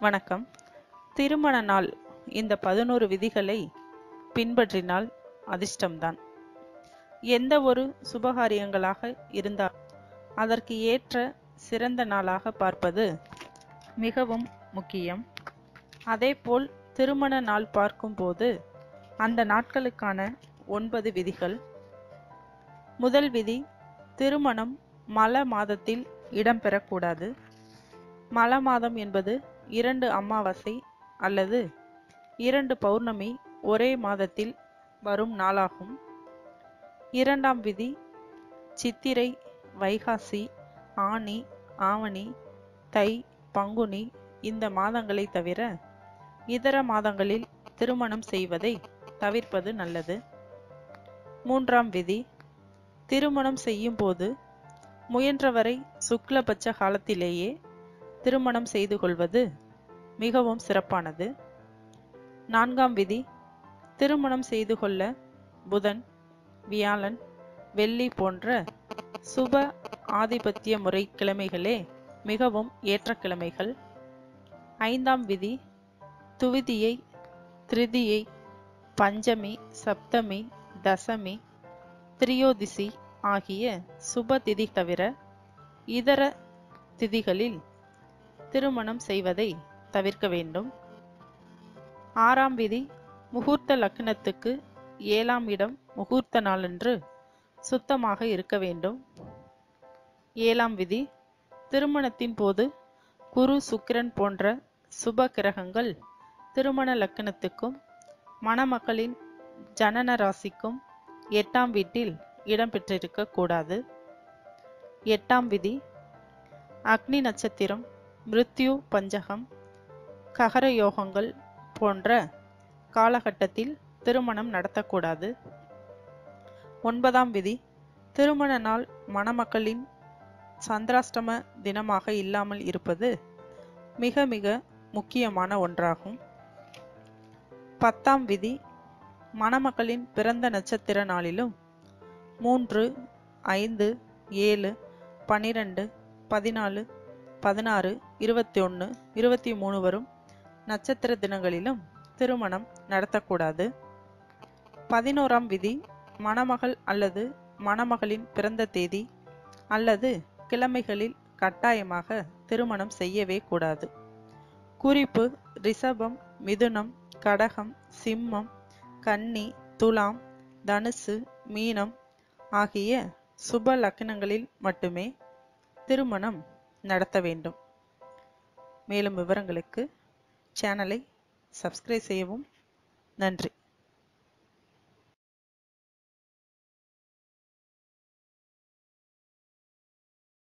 வணக்கம். திருமண நாள் இந்த பதினோரு விதிகளை பின்பற்றினால் அதிர்ஷ்டம்தான். எந்த ஒரு சுபகாரியங்களாக இருந்தால் அதற்கு ஏற்ற சிறந்த நாளாக பார்ப்பது மிகவும் முக்கியம். அதேபோல் திருமண நாள் பார்க்கும்போது அந்த நாட்களுக்கான ஒன்பது விதிகள். முதல் விதி திருமணம் மல மாதத்தில் இடம்பெறக்கூடாது. மல மாதம் என்பது இரண்டு அமாவாசை அல்லது இரண்டு பௌர்ணமி ஒரே மாதத்தில் வரும் நாளாகும். இரண்டாம் விதி சித்திரை வைகாசி ஆனி ஆவணி தை பங்குனி இந்த மாதங்களை தவிர இதர மாதங்களில் திருமணம் செய்வதை தவிர்ப்பது நல்லது. மூன்றாம் விதி திருமணம் செய்யும் போது முயன்றவரை சுக்லபட்ச காலத்திலேயே திருமணம் செய்து கொள்வது மிகவும் சிறப்பானது. நான்காம் விதி திருமணம் செய்து கொள்ள புதன் வியாழன் வெள்ளி போன்ற சுப ஆதிபத்திய முறை கிழமைகளே மிகவும் ஏற்ற கிழமைகள். ஐந்தாம் விதி துவிதியை திருதியை பஞ்சமி சப்தமி தசமி திரியோதிசி ஆகிய சுப திதி தவிர இதர திதிகளில் திருமணம் செய்வதை தவிர்க்க வேண்டும். ஆறாம் விதி முகூர்த்த லக்னத்துக்கு ஏழாம் இடம் முகூர்த்த நாளன்று சுத்தமாக இருக்க வேண்டும். ஏழாம் விதி திருமணத்தின் போது குரு சுக்கிரன் போன்ற சுப கிரகங்கள் திருமண லக்னத்துக்கும் மணமக்களின் ஜனன ராசிக்கும் எட்டாம் வீட்டில் இடம்பெற்றிருக்க கூடாது. எட்டாம் விதி அக்னி நட்சத்திரம் மிருத்யு பஞ்சகம் ககர யோகங்கள் போன்ற காலகட்டத்தில் திருமணம் நடத்தக்கூடாது. ஒன்பதாம் விதி திருமண நாள் மணமக்களின் சந்திராஷ்டம தினமாக இல்லாமல் இருப்பது மிக மிக முக்கியமான ஒன்றாகும். பத்தாம் விதி மணமக்களின் பிறந்த நட்சத்திர நாளிலும் மூன்று ஐந்து ஏழு பனிரெண்டு பதினாலு பதினாறு இருபத்தி ஒன்று இருபத்தி மூணு வரும் நட்சத்திர தினங்களிலும் திருமணம் நடத்தக்கூடாது. பதினோராம் விதி மணமகள் அல்லது மணமகளின் பிறந்த தேதி அல்லது கிழமைகளில் கட்டாயமாக திருமணம் செய்யவே கூடாது. குறிப்பு ரிஷபம் மிதுனம் கடகம் சிம்மம் கன்னி துலாம் தனுசு மீனம் ஆகிய சுப லக்னங்களில் மட்டுமே திருமணம் நடத்த வேண்டும். மேலும் விவரங்களுக்கு சேனலை சப்ஸ்கிரைப் செய்யவும் நன்றி.